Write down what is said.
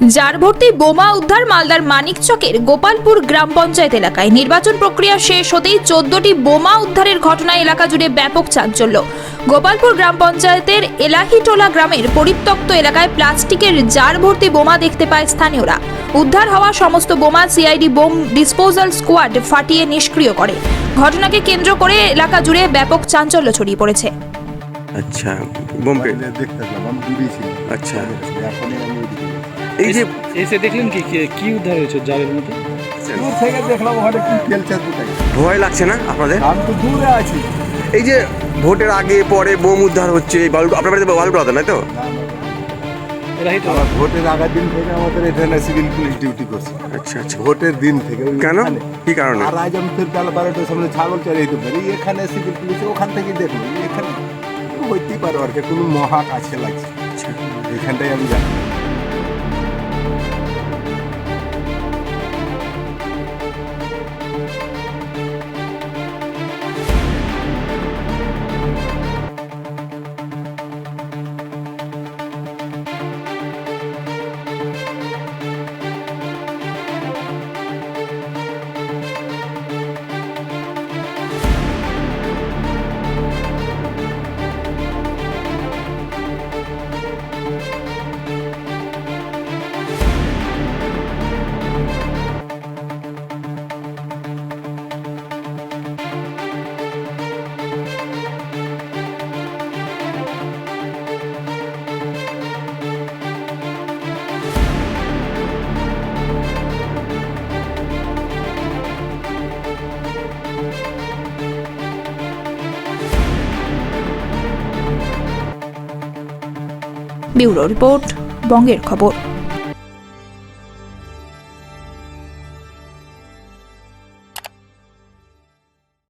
যার ভর্তি বোমা উদ্ধার মালদার মানিকচকের গোপালপুর গ্রাম পঞ্চায়েত এলাকায়। নির্বাচন প্রক্রিয়া শেষ হতেই চোদ্দটি বোমা উদ্ধারের ঘটনায় এলাকা জুড়ে ব্যাপক চাঞ্চল্য। গোপালপুর গ্রাম পঞ্চায়েতের এলাহিটোলা গ্রামের পরিত্যক্ত এলাকায় প্লাস্টিকের জার ভর্তি বোমা দেখতে পায় স্থানীয়রা। উদ্ধার হওয়া সমস্ত বোমা সিআইডি বোম ডিসপোজাল স্কোয়াড ফাটিয়ে নিষ্ক্রিয় করে। ঘটনাকে কেন্দ্র করে এলাকা জুড়ে ব্যাপক চাঞ্চল্য ছড়িয়ে পড়েছে। আচ্ছা বোম্বে। দেখতে আমি দূরেই ছিলাম। আচ্ছা। এখনই আমি ওইদিকে এই যে এসে দেখলেন কি কি- কি উদ্ধার হয়েছে জালের মধ্যে? দূর থেকে দেখলাম ওখানে কি ফেলছে ভয় লাগছে না আপনাদের? আমি তো দূরে আছি। এই যে ভোটের আগে পরে বোম উদ্ধার হচ্ছে এই বালু আপনার বাড়িতে বালু পড়াতেন তাই তো? ভোটের আগের দিন থেকে আমাদের এখানে সিভিল পুলিশ ডিউটি করছে। আচ্ছা আচ্ছা। ভোটের দিন থেকে কেন? কি কারণে? আর আজ আমি ফের বেলা বারোটার সামনে ছাগল চড়ে দিতে পারি এখানে সিভিল পুলিশ ওখান থেকে দেখল এখানে হইতেই পারো আর কি কোনো মহা কাছে লাগছে। এখানটাই আমি জানি ব্যুরো রিপোর্ট বঙ্গের খবর।